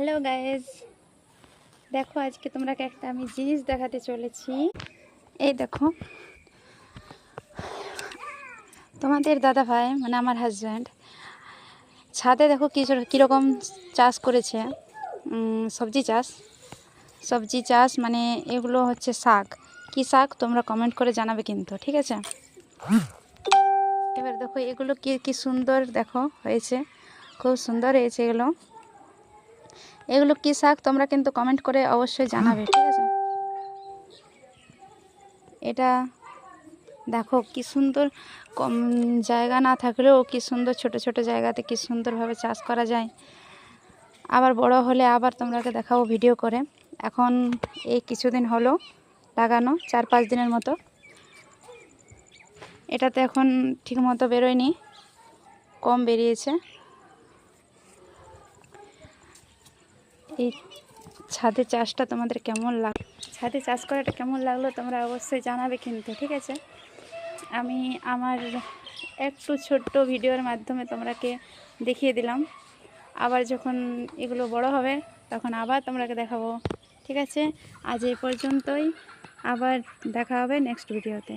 Hello guys দেখো, আজকে তোমরা একটা আমি জিনিস দেখাতে চলেছি। এই দেখো। তোমাদের দাদা ভাই মানে আমার হাজব্যান্ড ছাদে দেখো কী কীরকম চাষ করেছে। সবজি চাষ। সবজি চাষ মানে এগুলো হচ্ছে শাক। কী শাক তোমরা কমেন্ট করে জানাবে কিন্তু, ঠিক আছে? এবার দেখো, এগুলো কি কি সুন্দর দেখো, হয়েছে। খুব সুন্দর হয়েছে এগুলো। এগুলো কী শাক? তোমরা কিন্তু কমেন্ট করে অবশ্যই জানাবে, ঠিক আছে? এটা দেখো কি সুন্দর কম জায়গা না থাকলেও কি সুন্দর ছোট ছোট জায়গাতে কি সুন্দরভাবে চাষ করা যায়। আবার বড় হলে আবার তোমরাকে দেখাবো ভিডিও করে। এখন এই কিছুদিন হলো লাগানো, চার পাঁচ দিনের মতো। এটাতে এখন ঠিক মতো বেরোয়নি, কম বেরিয়েছে। এই ছাদে চাষটা তোমাদের কেমন লাগ, ছাদে চাষ করাটা কেমন লাগল তোমরা অবশ্যই জানাবে কিন্তু, ঠিক আছে? আমি আমার একটু ছোট্ট ভিডিওর মাধ্যমে তোমরাকে দেখিয়ে দিলাম। আবার যখন এগুলো বড় হবে, তখন আবার তোমরাকে দেখাবো, ঠিক আছে? আজ এই পর্যন্তই। আবার দেখা হবে নেক্সট ভিডিওতে